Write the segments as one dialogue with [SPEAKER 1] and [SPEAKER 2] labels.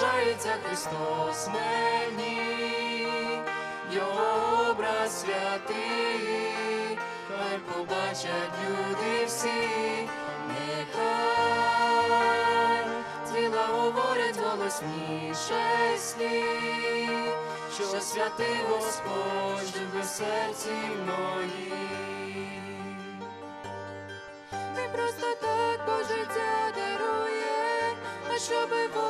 [SPEAKER 1] Відображається Христос мені, Його образ святий, хай побачать люди всі, нехай тіла говорять голосніше слів, що святий Господь живе в серці моїм.
[SPEAKER 2] Не просто так Бог життя дарує, а щоби волю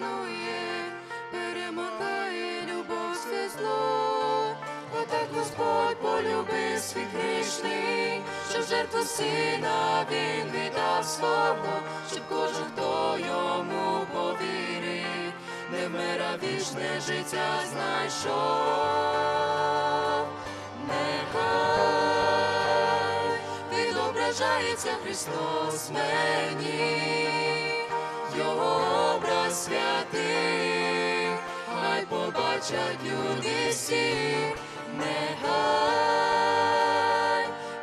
[SPEAKER 2] існує, перемагає любов все зло. Отак Господь полюбив світ грішний, що жертву сина він віддав свого, щоб кожен, хто йому повірить, не вмира вічне життя знайшов. Нехай відображається Христос мені, Його образ святий, хай побачать люди всі, нехай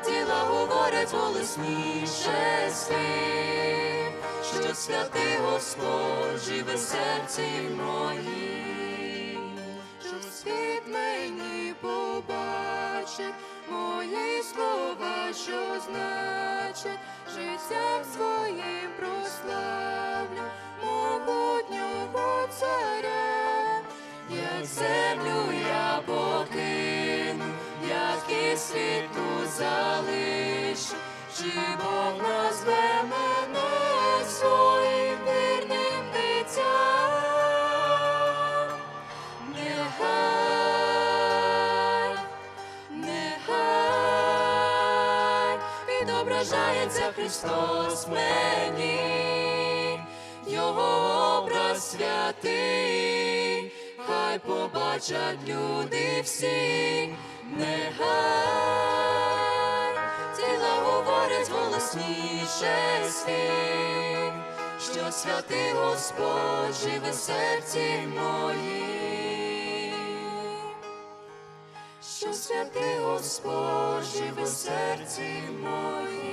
[SPEAKER 2] діла говорять голосніше слів, що святий Господь живе в серці моїм, щоб світ мені побачить мої слова, що значать життям своїм землю я покину, як і світу залишу, чи Бог назве мене своїм вірним дитям. Нехай, нехай відображається Христос мені, Його образ святий, побачать люди всі, нехай тіла говорять голосніше слів, що святий Господь живе в серці моїм, що святий Господь живе в серці моїм.